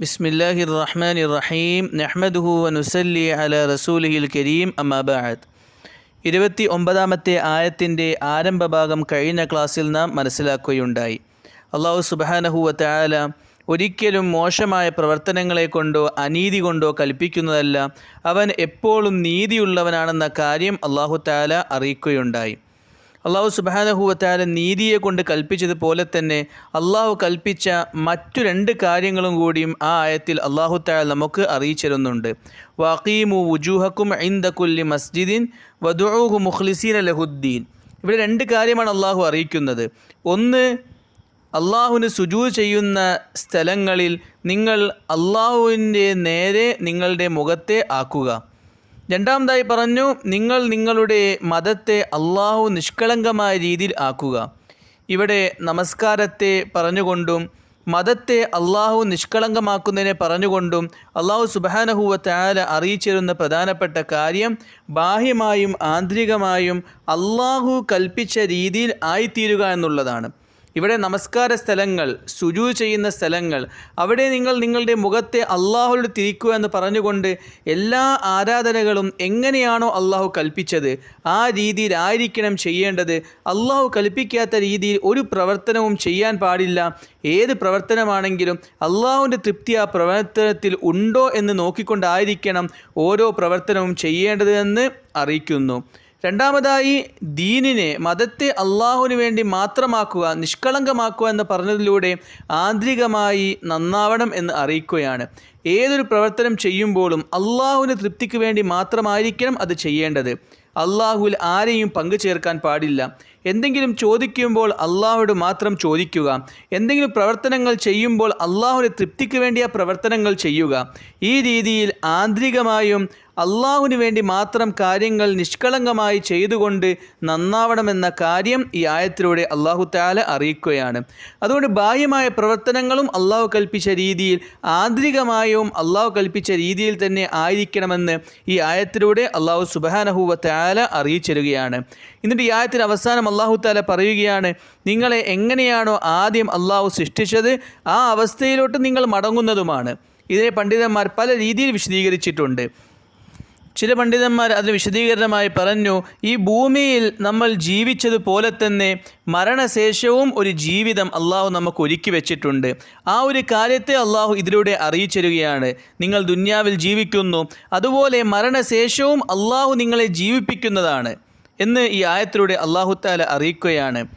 بسم الله الرحمن الرحيم نحمده ونسلي على رسوله الكريم أما بعد ഇരുപത്തി ഒമ്പതാമത്തെ ആയത്തിൻ്റെ ആരംഭഭാഗം കഴിഞ്ഞ ക്ലാസ്സിൽ നാം മനസ്സിലാക്കുകയുണ്ടായി അള്ളാഹു സുബാനഹുവ തയാല ഒരിക്കലും മോശമായ പ്രവർത്തനങ്ങളെ കൊണ്ടോ അനീതി കൊണ്ടോ കൽപ്പിക്കുന്നതല്ല അവൻ എപ്പോഴും നീതിയുള്ളവനാണെന്ന കാര്യം അള്ളാഹു താല അറിയിക്കുകയുണ്ടായി അള്ളാഹു സുബാനഹുവത്താല നീതിയെ കൊണ്ട് കൽപ്പിച്ചതുപോലെ തന്നെ അള്ളാഹു കൽപ്പിച്ച മറ്റു രണ്ട് കാര്യങ്ങളും കൂടിയും ആ ആയത്തിൽ അള്ളാഹു താല നമുക്ക് അറിയിച്ചിരുന്നുണ്ട്. വാക്കീമു വുജൂഹക്കും ഐന്ദക്കുല്ലി മസ്ജിദിൻ വദുഹു മുഖ്ലിസീൻ അലഹുദ്ദീൻ ഇവിടെ രണ്ട് കാര്യമാണ് അള്ളാഹു അറിയിക്കുന്നത്. ഒന്ന് അള്ളാഹുവിന് സുജൂ ചെയ്യുന്ന സ്ഥലങ്ങളിൽ നിങ്ങൾ അള്ളാഹുവിന്റെ നേരെ നിങ്ങളുടെ മുഖത്തെ ആക്കുക. രണ്ടാമതായി പറഞ്ഞു നിങ്ങൾ നിങ്ങളുടെ മതത്തെ അള്ളാഹു നിഷ്കളങ്കമായ രീതിയിൽ ആക്കുക. ഇവിടെ നമസ്കാരത്തെ പറഞ്ഞുകൊണ്ടും മതത്തെ അള്ളാഹു നിഷ്കളങ്കമാക്കുന്നതിനെ പറഞ്ഞുകൊണ്ടും അള്ളാഹു സുബാനഹുവ താല അറിയിച്ചിരുന്ന പ്രധാനപ്പെട്ട കാര്യം ബാഹ്യമായും ആന്തരികമായും അള്ളാഹു കൽപ്പിച്ച രീതിയിൽ ആയിത്തീരുക എന്നുള്ളതാണ്. ഇവിടെ നമസ്കാര സ്ഥലങ്ങൾ സുജു ചെയ്യുന്ന സ്ഥലങ്ങൾ അവിടെ നിങ്ങൾ നിങ്ങളുടെ മുഖത്തെ അള്ളാഹുയോട് തിരിക്കുക എന്ന് പറഞ്ഞുകൊണ്ട് എല്ലാ ആരാധനകളും എങ്ങനെയാണോ അള്ളാഹു കൽപ്പിച്ചത് ആ രീതിയിലായിരിക്കണം ചെയ്യേണ്ടത്. അള്ളാഹു കൽപ്പിക്കാത്ത രീതിയിൽ ഒരു പ്രവർത്തനവും ചെയ്യാൻ പാടില്ല. ഏത് പ്രവർത്തനമാണെങ്കിലും അള്ളാഹുവിന്റെ തൃപ്തി ആ പ്രവർത്തനത്തിൽ ഉണ്ടോ എന്ന് നോക്കിക്കൊണ്ടായിരിക്കണം ഓരോ പ്രവർത്തനവും ചെയ്യേണ്ടതെന്ന് അറിയിക്കുന്നു. രണ്ടാമതായി ദീനിനെ മതത്തെ അള്ളാഹുവിന് വേണ്ടി മാത്രമാക്കുക നിഷ്കളങ്കമാക്കുക എന്ന് പറഞ്ഞതിലൂടെ ആന്തരികമായി നന്നാവണം എന്ന് അറിയിക്കുകയാണ്. ഏതൊരു പ്രവർത്തനം ചെയ്യുമ്പോഴും അള്ളാഹുവിന് തൃപ്തിക്ക് വേണ്ടി മാത്രമായിരിക്കണം അത് ചെയ്യേണ്ടത്. അള്ളാഹുവിൽ ആരെയും പങ്കു ചേർക്കാൻ പാടില്ല. എന്തെങ്കിലും ചോദിക്കുമ്പോൾ അള്ളാഹുയോട് മാത്രം ചോദിക്കുക. എന്തെങ്കിലും പ്രവർത്തനങ്ങൾ ചെയ്യുമ്പോൾ അള്ളാഹുവിന് തൃപ്തിക്ക് വേണ്ടി ആ പ്രവർത്തനങ്ങൾ ചെയ്യുക. ഈ രീതിയിൽ ആന്തരികമായും അള്ളാഹുവിന് വേണ്ടി മാത്രം കാര്യങ്ങൾ നിഷ്കളങ്കമായി ചെയ്തുകൊണ്ട് നന്നാവണമെന്ന കാര്യം ഈ ആയത്തിലൂടെ അള്ളാഹു താല അറിയിക്കുകയാണ്. അതുകൊണ്ട് ബാഹ്യമായ പ്രവർത്തനങ്ങളും അള്ളാഹു കൽപ്പിച്ച രീതിയിൽ ആന്തരികമായും അള്ളാഹു കൽപ്പിച്ച രീതിയിൽ തന്നെ ആയിരിക്കണമെന്ന് ഈ ആയത്തിലൂടെ അള്ളാഹു സുബാനഹുവ താല അറിയിച്ചിരുകയാണ്. എന്നിട്ട് ഈ ആയത്തിന് അവസാനം അള്ളാഹു താല പറയുകയാണ് നിങ്ങളെ എങ്ങനെയാണോ ആദ്യം അള്ളാഹു സൃഷ്ടിച്ചത് ആ അവസ്ഥയിലോട്ട് നിങ്ങൾ മടങ്ങുന്നതുമാണ്. ഇതിനെ പണ്ഡിതന്മാർ പല രീതിയിൽ വിശദീകരിച്ചിട്ടുണ്ട്. ചില പണ്ഡിതന്മാർ അതിന് വിശദീകരണമായി പറഞ്ഞു ഈ ഭൂമിയിൽ നമ്മൾ ജീവിച്ചതുപോലെ തന്നെ മരണശേഷവും ഒരു ജീവിതം അള്ളാഹു നമുക്ക് ഒരുക്കി വെച്ചിട്ടുണ്ട്. ആ ഒരു കാര്യത്തെ അള്ളാഹു ഇതിലൂടെ അറിയിച്ചിരുകയാണ് നിങ്ങൾ ദുന്യാവിൽ ജീവിക്കുന്നു. അതുപോലെ മരണശേഷവും അള്ളാഹു നിങ്ങളെ ജീവിപ്പിക്കുന്നതാണ് എന്ന് ഈ ആയത്തിലൂടെ അള്ളാഹു താല അറിയിക്കുകയാണ്.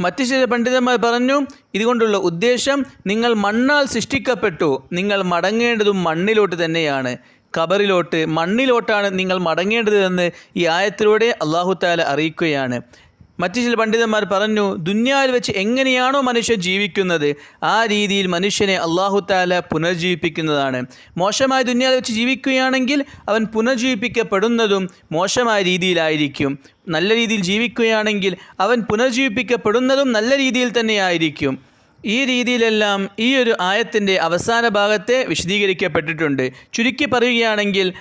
മറ്റു ചില പണ്ഡിതന്മാർ പറഞ്ഞു ഇതുകൊണ്ടുള്ള ഉദ്ദേശം നിങ്ങൾ മണ്ണാൽ സൃഷ്ടിക്കപ്പെട്ടു. നിങ്ങൾ മടങ്ങേണ്ടതും മണ്ണിലോട്ട് തന്നെയാണ്. ഖബറിലോട്ട് മണ്ണിലോട്ടാണ് നിങ്ങൾ മടങ്ങേണ്ടതെന്ന് ഈ ആയത്തിലൂടെ അള്ളാഹു താല അറിയിക്കുകയാണ്. മറ്റു ചില പണ്ഡിതന്മാർ പറഞ്ഞു ദുന്യാവിൽ വെച്ച് എങ്ങനെയാണോ മനുഷ്യൻ ജീവിക്കുന്നത് ആ രീതിയിൽ മനുഷ്യനെ അള്ളാഹു താല പുനർജീവിപ്പിക്കുന്നതാണ്. മോശമായ ദുന്യാവിൽ വെച്ച് ജീവിക്കുകയാണെങ്കിൽ അവൻ പുനർജീവിപ്പിക്കപ്പെടുന്നതും മോശമായ രീതിയിലായിരിക്കും. നല്ല രീതിയിൽ ജീവിക്കുകയാണെങ്കിൽ അവൻ പുനർജീവിപ്പിക്കപ്പെടുന്നതും നല്ല രീതിയിൽ തന്നെയായിരിക്കും. ഈ രീതിയിലെല്ലാം ഈ ഒരു ആയത്തിന്റെ അവസാന ഭാഗത്തെ വിശദീകരിക്കപ്പെട്ടിട്ടുണ്ട്. ചുരുക്കി പറയുകയാണെങ്കിൽ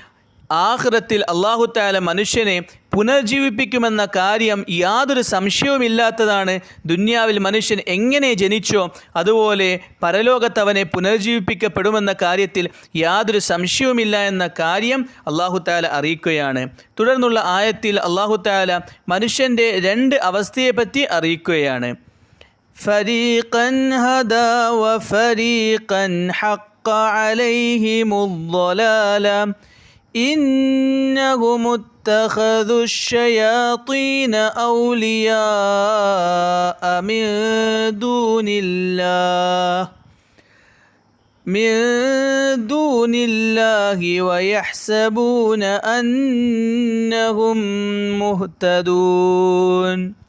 ആഹ്റത്തിൽ അള്ളാഹുത്താല മനുഷ്യനെ പുനർജീവിപ്പിക്കുമെന്ന കാര്യം യാതൊരു സംശയവുമില്ലാത്തതാണ്. ദുന്യാവിൽ മനുഷ്യൻ എങ്ങനെ ജനിച്ചോ അതുപോലെ പരലോകത്തവനെ പുനർജീവിപ്പിക്കപ്പെടുമെന്ന കാര്യത്തിൽ യാതൊരു സംശയവുമില്ല എന്ന കാര്യം അള്ളാഹു താല അറിയിക്കുകയാണ്. തുടർന്നുള്ള ആയത്തിൽ അള്ളാഹു താല മനുഷ്യന്റെ രണ്ട് അവസ്ഥയെപ്പറ്റി അറിയിക്കുകയാണ്. فريقا هدى وفريقا حق عليهم الضلالة إنهم اتخذوا الشياطين أولياء من دون الله. من دون الله ويحسبون أنهم مهتدون.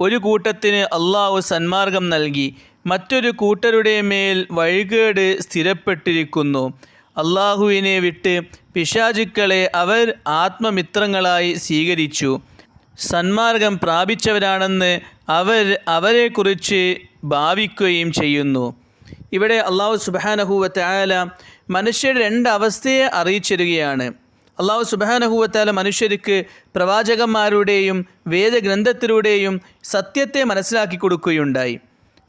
ഒരു കൂട്ടത്തിന് അള്ളാഹു സന്മാർഗം നൽകി മറ്റൊരു കൂട്ടരുടെ മേൽ വഴികേട് സ്ഥിരപ്പെട്ടിരിക്കുന്നു. അള്ളാഹുവിനെ വിട്ട് പിശാചുക്കളെ അവർ ആത്മമിത്രങ്ങളായി സ്വീകരിച്ചു. സന്മാർഗം പ്രാപിച്ചവരാണെന്ന് അവർ അവരെക്കുറിച്ച് ഭാവിക്കുകയും ചെയ്യുന്നു. ഇവിടെ അള്ളാഹു സുബാനഹുവത്തായാല മനുഷ്യരുടെ രണ്ട് അവസ്ഥയെ അറിയിച്ചിരുകയാണ് അള്ളാഹു സുബാനഹുവത്താല മനുഷ്യർക്ക് പ്രവാചകന്മാരുടെയും വേദഗ്രന്ഥത്തിലൂടെയും സത്യത്തെ മനസ്സിലാക്കി കൊടുക്കുകയുണ്ടായി.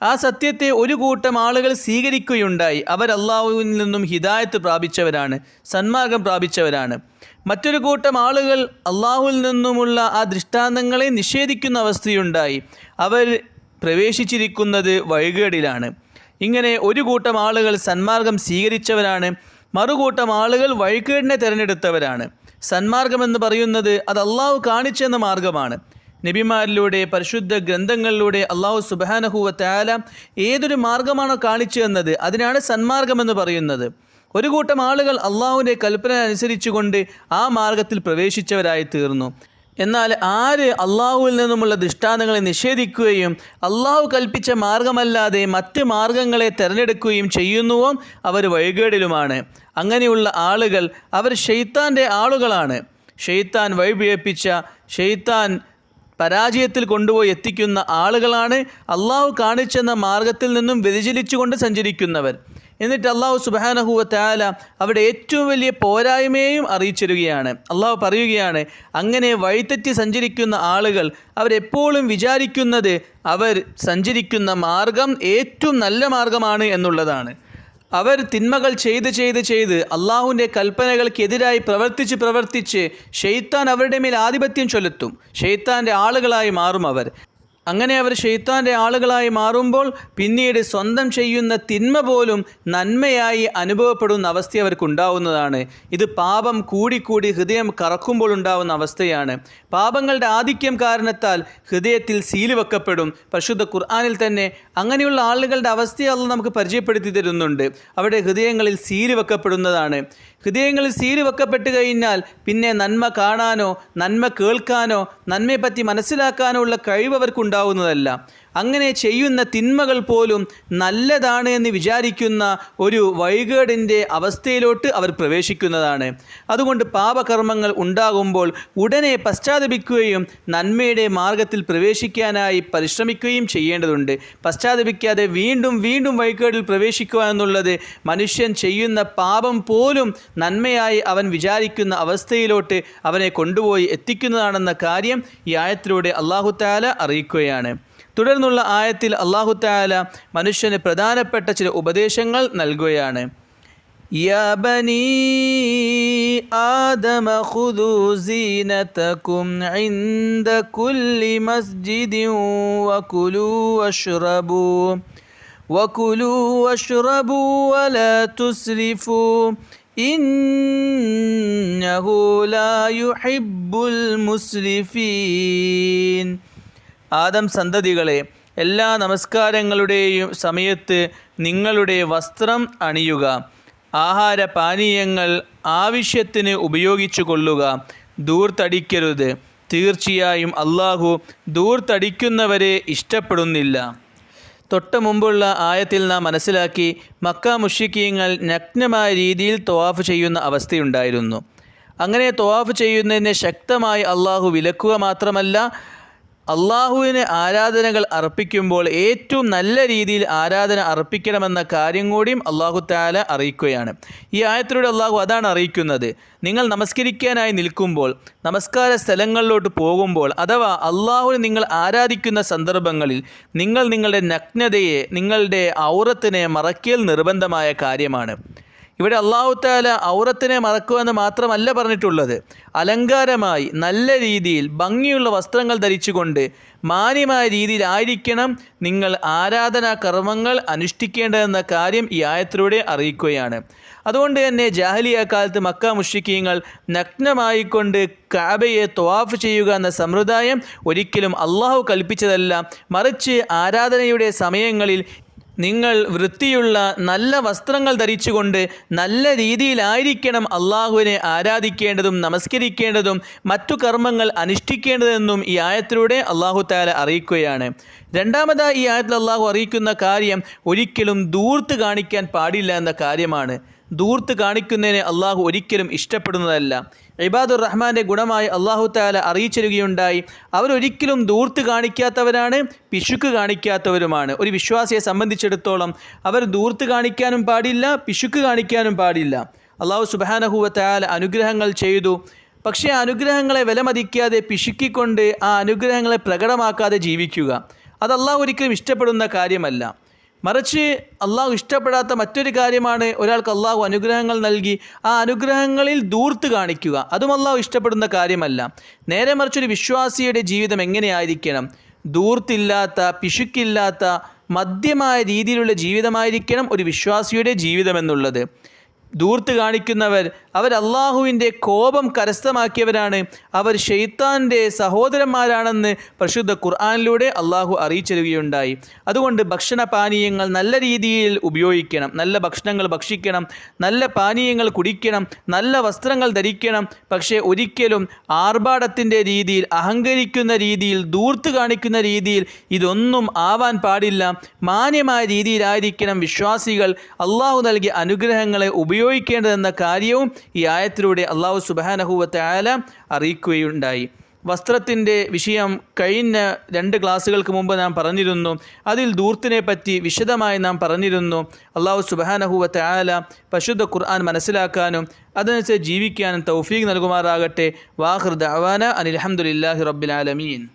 ആ സത്യത്തെ ഒരു കൂട്ടം ആളുകൾ സ്വീകരിക്കുകയുണ്ടായി. അവർ അള്ളാഹുവിൽ നിന്നും ഹിദായത്ത് പ്രാപിച്ചവരാണ് സന്മാർഗം പ്രാപിച്ചവരാണ്. മറ്റൊരു കൂട്ടം ആളുകൾ അള്ളാഹുവിൽ നിന്നുമുള്ള ആ ദൃഷ്ടാന്തങ്ങളെ നിഷേധിക്കുന്ന അവസ്ഥയുണ്ടായി. അവർ പ്രവേശിച്ചിരിക്കുന്നത് വഴികേടിലാണ്. ഇങ്ങനെ ഒരു കൂട്ടം ആളുകൾ സന്മാർഗം സ്വീകരിച്ചവരാണ് മറുകൂട്ടം ആളുകൾ വഴിക്കേടിനെ തിരഞ്ഞെടുത്തവരാണ്. സന്മാർഗമെന്ന് പറയുന്നത് അത് അള്ളാഹു കാണിച്ചെന്ന മാർഗമാണ്. നബിമാരിലൂടെ പരിശുദ്ധ ഗ്രന്ഥങ്ങളിലൂടെ അള്ളാഹു സുബാനഹുവ താല ഏതൊരു മാർഗമാണോ കാണിച്ചു തന്നത് അതിനാണ് സന്മാർഗമെന്ന് പറയുന്നത്. ഒരു കൂട്ടം ആളുകൾ അള്ളാഹുവിന്റെ കൽപ്പന അനുസരിച്ചുകൊണ്ട് ആ മാർഗത്തിൽ പ്രവേശിച്ചവരായി തീർന്നു. എന്നാൽ ആര് അള്ളാഹുവിൽ നിന്നുമുള്ള ദൃഷ്ടാന്തങ്ങളെ നിഷേധിക്കുകയും അള്ളാഹു കൽപ്പിച്ച മാർഗമല്ലാതെ മറ്റ് മാർഗങ്ങളെ തിരഞ്ഞെടുക്കുകയും ചെയ്യുന്നുവോ അവർ വഴികേടിലുമാണ്. അങ്ങനെയുള്ള ആളുകൾ അവർ ഷെയ്ത്താന്റെ ആളുകളാണ്. ഷെയ്ത്താൻ വഴിപിഴപ്പിച്ച ഷെയ്ത്താൻ പരാജയത്തിൽ കൊണ്ടുപോയി എത്തിക്കുന്ന ആളുകളാണ് അള്ളാഹു കാണിച്ചെന്ന മാർഗത്തിൽ നിന്നും വ്യതിചലിച്ചുകൊണ്ട് സഞ്ചരിക്കുന്നവർ. എന്നിട്ട് അള്ളാഹു സുബാനഹുവ താല അവിടെ ഏറ്റവും വലിയ പോരായ്മയെയും അറിയിച്ചിരുകയാണ്. അള്ളാഹു പറയുകയാണ് അങ്ങനെ വഴിതെറ്റി സഞ്ചരിക്കുന്ന ആളുകൾ അവരെപ്പോഴും വിചാരിക്കുന്നത് അവർ സഞ്ചരിക്കുന്ന മാർഗം ഏറ്റവും നല്ല മാർഗമാണ് എന്നുള്ളതാണ്. അവർ തിന്മകൾ ചെയ്ത് ചെയ്ത് ചെയ്ത് അള്ളാഹുവിന്റെ കൽപ്പനകൾക്കെതിരായി പ്രവർത്തിച്ച് പ്രവർത്തിച്ച് ഷെയ്ത്താൻ അവരുടെ മേൽ ആധിപത്യം ചൊലുത്തും ഷെയ്ത്താന്റെ ആളുകളായി മാറും അവർ. അങ്ങനെ അവർ ഷെയ്ത്താന്റെ ആളുകളായി മാറുമ്പോൾ പിന്നീട് സ്വന്തം ചെയ്യുന്ന തിന്മ പോലും നന്മയായി അനുഭവപ്പെടുന്ന അവസ്ഥ അവർക്കുണ്ടാവുന്നതാണ്. ഇത് പാപം കൂടിക്കൂടി ഹൃദയം കറക്കുമ്പോൾ ഉണ്ടാവുന്ന അവസ്ഥയാണ്. പാപങ്ങളുടെ ആധിക്യം കാരണത്താൽ ഹൃദയത്തിൽ സീൽ വെക്കപ്പെടും. പരിശുദ്ധ ഖുർആാനിൽ തന്നെ അങ്ങനെയുള്ള ആളുകളുടെ അവസ്ഥ നമുക്ക് പരിചയപ്പെടുത്തി തരുന്നുണ്ട്. അവരുടെ ഹൃദയങ്ങളിൽ സീൽ വെക്കപ്പെടുന്നതാണ്. ഹൃദയങ്ങളിൽ സീൽ വെക്കപ്പെട്ട് കഴിഞ്ഞാൽ പിന്നെ നന്മ കാണാനോ നന്മ കേൾക്കാനോ നന്മയെപ്പറ്റി മനസ്സിലാക്കാനോ ഉള്ള കഴിവ് അവർക്കുണ്ടാവുന്നതല്ല. അങ്ങനെ ചെയ്യുന്ന തിന്മകൾ പോലും നല്ലതാണ് എന്ന് വിചാരിക്കുന്ന ഒരു വൈകേടിന്റെ അവസ്ഥയിലോട്ട് അവർ പ്രവേശിക്കുന്നതാണ്. അതുകൊണ്ട് പാപകർമ്മങ്ങൾ ഉണ്ടാകുമ്പോൾ ഉടനെ പശ്ചാത്തപിക്കുകയും നന്മയുടെ മാർഗത്തിൽ പ്രവേശിക്കാനായി പരിശ്രമിക്കുകയും ചെയ്യേണ്ടതുണ്ട്. പശ്ചാത്തപിക്കാതെ വീണ്ടും വീണ്ടും വൈകേടിൽ പ്രവേശിക്കുക എന്നുള്ളത് മനുഷ്യൻ ചെയ്യുന്ന പാപം പോലും നന്മയായി അവൻ വിചാരിക്കുന്ന അവസ്ഥയിലോട്ട് അവനെ കൊണ്ടുപോയി എത്തിക്കുന്നതാണെന്ന കാര്യം ഈ ആയത്തിലൂടെ അള്ളാഹു താല അറിയിക്കുകയാണ്. തുടർന്നുള്ള ആയത്തിൽ അള്ളാഹു താല മനുഷ്യന് പ്രധാനപ്പെട്ട ചില ഉപദേശങ്ങൾ നൽകുകയാണ് يا بني آدم خذوا زينتكم عند كل مسجد وكلوا واشربوا وكلوا واشربوا ولا تسرفوا إنه لا يحب المسرفين ആദം സന്തതികളെ എല്ലാ നമസ്കാരങ്ങളുടെയും സമയത്ത് നിങ്ങളുടെ വസ്ത്രം അണിയുക. ആഹാര പാനീയങ്ങൾ ആവശ്യത്തിന് ഉപയോഗിച്ചു കൊള്ളുക. ദൂർത്തടിക്കരുത് തീർച്ചയായും അള്ളാഹു ദൂർത്തടിക്കുന്നവരെ ഇഷ്ടപ്പെടുന്നില്ല. തൊട്ട് മുമ്പുള്ള ആയത്തിൽ നാം മനസ്സിലാക്കി മക്ക മുഷിക്കീങ്ങൾ നഗ്നമായ രീതിയിൽ തൊവാഫ് ചെയ്യുന്ന അവസ്ഥയുണ്ടായിരുന്നു. അങ്ങനെ തൊവാഫ് ചെയ്യുന്നതിനെ ശക്തമായി അള്ളാഹു വിലക്കുക മാത്രമല്ല അള്ളാഹുവിന് ആരാധനകൾ അർപ്പിക്കുമ്പോൾ ഏറ്റവും നല്ല രീതിയിൽ ആരാധന അർപ്പിക്കണമെന്ന കാര്യം കൂടിയും അള്ളാഹു താല അറിയിക്കുകയാണ്. ഈ ആയത്തിലൂടെ അള്ളാഹു അതാണ് അറിയിക്കുന്നത്. നിങ്ങൾ നമസ്കരിക്കാനായി നിൽക്കുമ്പോൾ നമസ്കാര സ്ഥലങ്ങളിലോട്ട് പോകുമ്പോൾ അഥവാ അള്ളാഹുവിനെ നിങ്ങൾ ആരാധിക്കുന്ന സന്ദർഭങ്ങളിൽ നിങ്ങൾ നിങ്ങളുടെ നഗ്നതയെ നിങ്ങളുടെ ഔറത്തിനെ മറക്കിയൽ നിർബന്ധമായ കാര്യമാണ്. ഇവിടെ അള്ളാഹു താല ഔറത്തിനെ മറക്കുക എന്ന് മാത്രമല്ല പറഞ്ഞിട്ടുള്ളത്. അലങ്കാരമായി നല്ല രീതിയിൽ ഭംഗിയുള്ള വസ്ത്രങ്ങൾ ധരിച്ചുകൊണ്ട് മാന്യമായ രീതിയിലായിരിക്കണം നിങ്ങൾ ആരാധനാ കർമ്മങ്ങൾ അനുഷ്ഠിക്കേണ്ടതെന്ന കാര്യം ഈ ആയത്തിലൂടെ അറിയിക്കുകയാണ്. അതുകൊണ്ട് തന്നെ ജാഹലിയ കാലത്ത് മക്ക മുഷിക്കീങ്ങൾ നഗ്നമായിക്കൊണ്ട് കാബയെ ത്വാഫ് ചെയ്യുക എന്ന സമ്പ്രദായം ഒരിക്കലും അള്ളാഹു കൽപ്പിച്ചതല്ല. മറിച്ച് ആരാധനയുടെ സമയങ്ങളിൽ നിങ്ങൾ വൃത്തിയുള്ള നല്ല വസ്ത്രങ്ങൾ ധരിച്ചുകൊണ്ട് നല്ല രീതിയിലായിരിക്കണം അള്ളാഹുവിനെ ആരാധിക്കേണ്ടതും നമസ്കരിക്കേണ്ടതും മറ്റു കർമ്മങ്ങൾ അനുഷ്ഠിക്കേണ്ടതെന്നും ഈ ആയത്തിലൂടെ അള്ളാഹു താല അറിയിക്കുകയാണ്. രണ്ടാമതായി ഈ ആയത്തിൽ അള്ളാഹു അറിയിക്കുന്ന കാര്യം ഒരിക്കലും ദൂർത്ത് കാണിക്കാൻ പാടില്ല എന്ന കാര്യമാണ്. ദൂർത്ത് കാണിക്കുന്നതിനെ അള്ളാഹു ഒരിക്കലും ഇഷ്ടപ്പെടുന്നതല്ല. ഇബാദുർ റഹ്മാന്റെ ഗുണമായി അള്ളാഹു താല അറിയിച്ചിരുകയുണ്ടായി. അവരൊരിക്കലും ദൂർത്ത് കാണിക്കാത്തവരാണ് പിശുക്ക് കാണിക്കാത്തവരുമാണ്. ഒരു വിശ്വാസിയെ സംബന്ധിച്ചിടത്തോളം അവർ ദൂർത്ത് കാണിക്കാനും പാടില്ല പിശുക്ക് കാണിക്കാനും പാടില്ല. അള്ളാഹു സുബാനഹുവ താല അനുഗ്രഹങ്ങൾ ചെയ്തു. പക്ഷേ ആ അനുഗ്രഹങ്ങളെ വിലമതിക്കാതെ പിശുക്കിക്കൊണ്ട് ആ അനുഗ്രഹങ്ങളെ പ്രകടമാക്കാതെ ജീവിക്കുക. അത് ഒരിക്കലും ഇഷ്ടപ്പെടുന്ന കാര്യമല്ല. മറിച്ച് അള്ളാഹു ഇഷ്ടപ്പെടാത്ത മറ്റൊരു കാര്യമാണ് ഒരാൾക്ക് അള്ളാഹു അനുഗ്രഹങ്ങൾ നൽകി ആ അനുഗ്രഹങ്ങളിൽ ദൂർത്ത് കാണിക്കുക. അതും അള്ളാഹു ഇഷ്ടപ്പെടുന്ന കാര്യമല്ല. നേരെ മറിച്ചൊരു വിശ്വാസിയുടെ ജീവിതം എങ്ങനെയായിരിക്കണം? ദൂർത്തില്ലാത്ത പിശുക്കില്ലാത്ത മധ്യമായ രീതിയിലുള്ള ജീവിതമായിരിക്കണം ഒരു വിശ്വാസിയുടെ ജീവിതം എന്നുള്ളത്. ദൂർത്ത് കാണിക്കുന്നവർ അവർ അള്ളാഹുവിന്റെ കോപം കരസ്ഥമാക്കിയവരാണ്. അവർ ഷെയ്ത്താന്റെ സഹോദരന്മാരാണെന്ന് പ്രശുദ്ധ ഖുർആാനിലൂടെ അള്ളാഹു അറിയിച്ചിരുകയുണ്ടായി അതുകൊണ്ട് ഭക്ഷണ പാനീയങ്ങൾ നല്ല രീതിയിൽ ഉപയോഗിക്കണം. നല്ല ഭക്ഷണങ്ങൾ ഭക്ഷിക്കണം. നല്ല പാനീയങ്ങൾ കുടിക്കണം. നല്ല വസ്ത്രങ്ങൾ ധരിക്കണം. പക്ഷേ ഒരിക്കലും ആർഭാടത്തിന്റെ രീതിയിൽ അഹങ്കരിക്കുന്ന രീതിയിൽ ദൂർത്ത് കാണിക്കുന്ന രീതിയിൽ ഇതൊന്നും ആവാൻ പാടില്ല. മാന്യമായ രീതിയിലായിരിക്കണം വിശ്വാസികൾ. അള്ളാഹു നൽകിയ അനുഗ്രഹങ്ങളെ ഉപയോഗിക്കേണ്ടതെന്ന കാര്യവും ഈ ആയത്തിലൂടെ അള്ളാഹു സുബാനഹുവത്തെ ആല അറിയിക്കുകയുണ്ടായി. വസ്ത്രത്തിന്റെ വിഷയം കഴിഞ്ഞ രണ്ട് ക്ലാസ്സുകൾക്ക് മുമ്പ് നാം പറഞ്ഞിരുന്നു. അതിൽ ദൂർത്തിനെ പറ്റി വിശദമായി നാം പറഞ്ഞിരുന്നു. അള്ളാഹു സുബാനഹുവത്തെ ആല പശുദ്ധ ഖുർആൻ മനസ്സിലാക്കാനും അതനുസരിച്ച് ജീവിക്കാനും തൗഫീഖ് നൽകുമാറാകട്ടെ. വാഹൃദ് അവാന അനിൽഹമുല്ലാഹി റബ്ബിൽ ആലമീൻ.